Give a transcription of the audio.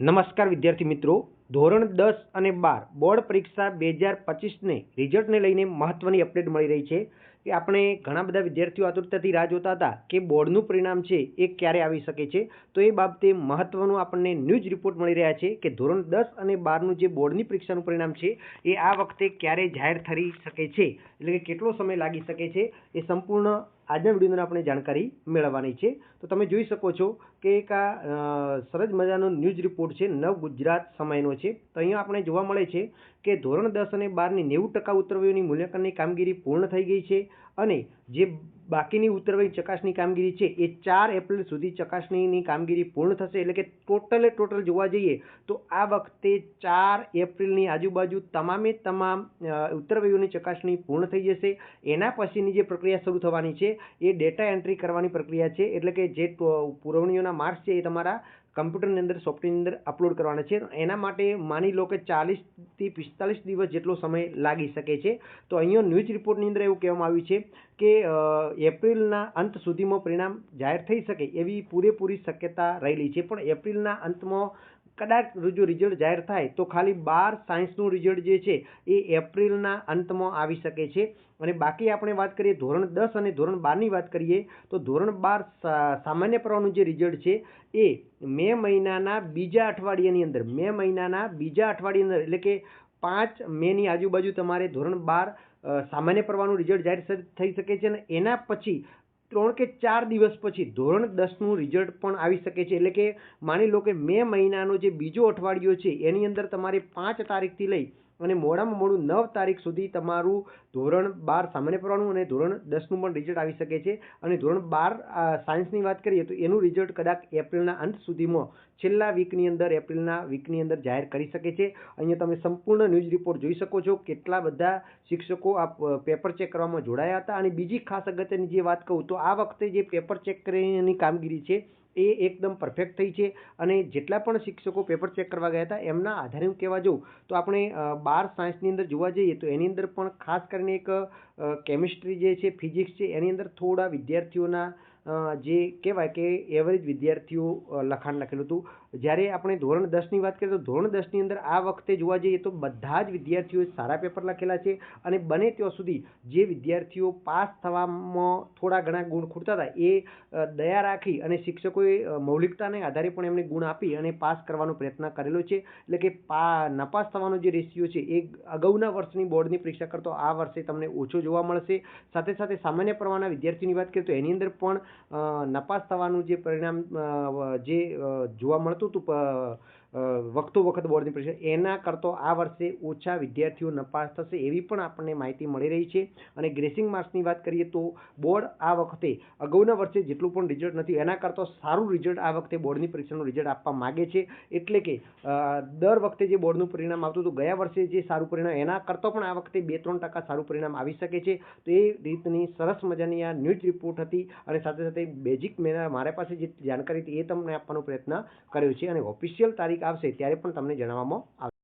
નમસ્કાર વિદ્યાર્થી મિત્રો. ધોરણ દસ અને બાર બોર્ડ પરીક્ષા બે હજાર પચીસને રિઝલ્ટને લઈને મહત્ત્વની અપડેટ મળી રહી છે. કે આપણે ઘણા બધા વિદ્યાર્થીઓ આતુરતાથી રાહ જોતા હતા કે બોર્ડનું પરિણામ છે એ ક્યારે આવી શકે છે? તો એ બાબતે મહત્વનું આપણને ન્યૂઝ રિપોર્ટ મળી રહ્યા છે કે ધોરણ દસ અને બારનું જે બોર્ડની પરીક્ષાનું પરિણામ છે એ આ વખતે ક્યારે જાહેર થઈ શકે છે? એટલે કે કેટલો સમય લાગી શકે છે? એ સંપૂર્ણ આજના વિડીયોની આપણે જાણકારી મેળવવાની છે. તો તમે જોઈ શકો છો કે એક આ સરસ મજાનો ન્યૂઝ રિપોર્ટ છે, નવ ગુજરાત સમયનો છે. તો અહીંયા આપણે જોવા મળે છે કે ધોરણ દસ અને બારની નેવું ટકા ઉત્તરવયની મૂલ્યાંકનની કામગીરી પૂર્ણ થઈ ગઈ છે. અને જે બાકીની ઉત્તરવહી ચકાસણી કામગીરી છે, એ ચાર એપ્રિલ સુધી ચકાસણીની કામગીરી પૂર્ણ થશે એટલે કે ટોટલે ટોટલ જોવા જઈએ, તો આ વખતે ચાર એપ્રિલની આજુબાજુ તમામે તમામ ઉત્તરવહીઓની ચકાસણી પૂર્ણ થઈ જશે. એના પછીની જે પ્રક્રિયા શરૂ થવાની છે, એ ડેટા એન્ટ્રી કરવાની પ્રક્રિયા છે, એટલે કે જે પુરવણીઓના માર્ક્સ છે એ તમારા કમ્પ્યુટરની અંદર સોફ્ટવેરની અંદર અપલોડ કરવાના છે. એના માટે માની લો કે ચાલીસથી પિસ્તાલીસ દિવસ જેટલો સમય લાગી શકે છે. તો અહીંયા ન્યૂઝ રિપોર્ટની અંદર એવું કહેવામાં આવ્યું છે કે એપ્રિલના અંત સુધીમાં પરિણામ જાહેર થઈ શકે એવી પૂરેપૂરી શક્યતા રહેલી છે. પણ એપ્રિલના અંતમાં કદાચ જો રિઝલ્ટ જાહેર થાય તો ખાલી બાર સાયન્સનું રિઝલ્ટ જે છે એ એપ્રિલના અંતમાં આવી શકે છે. અને બાકી આપણે વાત કરીએ ધોરણ દસ અને ધોરણ બારની વાત કરીએ તો ધોરણ બાર સામાન્ય પ્રવાહનું જે રિઝલ્ટ છે એ મે મહિનાના બીજા અઠવાડિયાની અંદર, મે મહિનાના બીજા અઠવાડિયાની અંદર, એટલે કે પાંચ મેની આજુબાજુ તમારે ધોરણ બાર સામાન્ય પ્રવાહનું રિઝલ્ટ જાહેર થઈ શકે છે અને એના પછી ત્રણ કે ચાર દિવસ પછી ધોરણ દસનું રિઝલ્ટ પણ આવી શકે છે. એટલે કે માની લો કે મે મહિનાનો જે બીજો અઠવાડિયો છે, એની અંદર તમારે પાંચ તારીખથી લઈ અને મોડામાં મોડું નવ તારીખ સુધી તમારું ધોરણ બાર સામાન્ય પ્રવાહનું અને ધોરણ દસનું પણ રિઝલ્ટ આવી શકે છે. અને ધોરણ બાર સાયન્સની વાત કરીએ તો એનું રિઝલ્ટ કદાચ એપ્રિલના અંત સુધીમાં છેલ્લા વીકની અંદર, એપ્રિલના વીકની અંદર જાહેર કરી શકે છે. અહીંયા તમે સંપૂર્ણ ન્યૂઝ રિપોર્ટ જોઈ શકો છો કેટલા બધા શિક્ષકો આ પેપર ચેક કરવામાં જોડાયા હતા. અને બીજી ખાસ અગત્યની જે વાત કહું તો આ વખતે જે પેપર ચેક કરીની કામગીરી છે એ એકદમ પરફેક્ટ થઈ છે. અને જેટલા પણ શિક્ષકો પેપર ચેક કરવા ગયા હતા, એમના આધારે હું કહેવા જાઉં, તો આપણે બાર સાયન્સની અંદર જોવા જઈએ, તો એની અંદર પણ ખાસ કરીને એક કેમિસ્ટ્રી જે છે ફિઝિક્સ છે, એની અંદર થોડા વિદ્યાર્થીઓના જે કહેવાય કે એવરેજ વિદ્યાર્થીઓ લખાણ લખેલું હતું. જ્યારે આપણે ધોરણ દસની વાત કરીએ તો ધોરણ દસની અંદર આ વખતે જોવા જઈએ તો બધા જ વિદ્યાર્થીઓએ સારા પેપર લખેલા છે અને બને ત્યાં સુધી જે વિદ્યાર્થીઓ પાસ થવામાં થોડા ઘણા ગુણ ખૂટતા હતા એ દયા રાખી અને શિક્ષકોએ મૌલિકતાને આધારે પણ એમને ગુણ આપી અને પાસ કરવાનો પ્રયત્ન કરેલો છે. એટલે કે પા, નપાસ થવાનો જે રેશિયો છે એ અગાઉના વર્ષની બોર્ડની પરીક્ષા કરતો આ વર્ષે તમને ઓછો જોવા મળશે. સાથે સાથે સામાન્ય પ્રવાહના વિદ્યાર્થીની વાત કરીએ તો એની અંદર પણ નપાસ થવાનું જે પરિણામ જે જોવા મળતું હતું વખતો વખત બોર્ડની પરીક્ષા એના કરતો આ વર્ષે ઓછા વિદ્યાર્થીઓ નપાસ થશે એવી પણ આપણને માહિતી મળી રહી છે. અને ગ્રેસિંગ માર્ક્સની વાત કરીએ તો બોર્ડ આ વખતે અગાઉના વર્ષે જેટલું પણ રિઝલ્ટ નથી, એના કરતાં સારું રિઝલ્ટ આ વખતે બોર્ડની પરીક્ષાનું રિઝલ્ટ આપવા માગે છે. એટલે કે દર વખતે જે બોર્ડનું પરિણામ આવતું હતું, ગયા વર્ષે જે સારું પરિણામ, એના કરતાં પણ આ વખતે બે ત્રણ ટકા સારું પરિણામ આવી શકે છે. તો એ રીતની સરસ મજાની આ ન્યૂઝ રિપોર્ટ હતી અને સાથે સાથે બેઝિક મેં મારા પાસે જે જાણકારી હતી એ તમને આપવાનો પ્રયત્ન કર્યો છે. અને ઓફિશિયલ તારીખ આવશે ત્યારે પણ તમને જણાવવામાં આવશે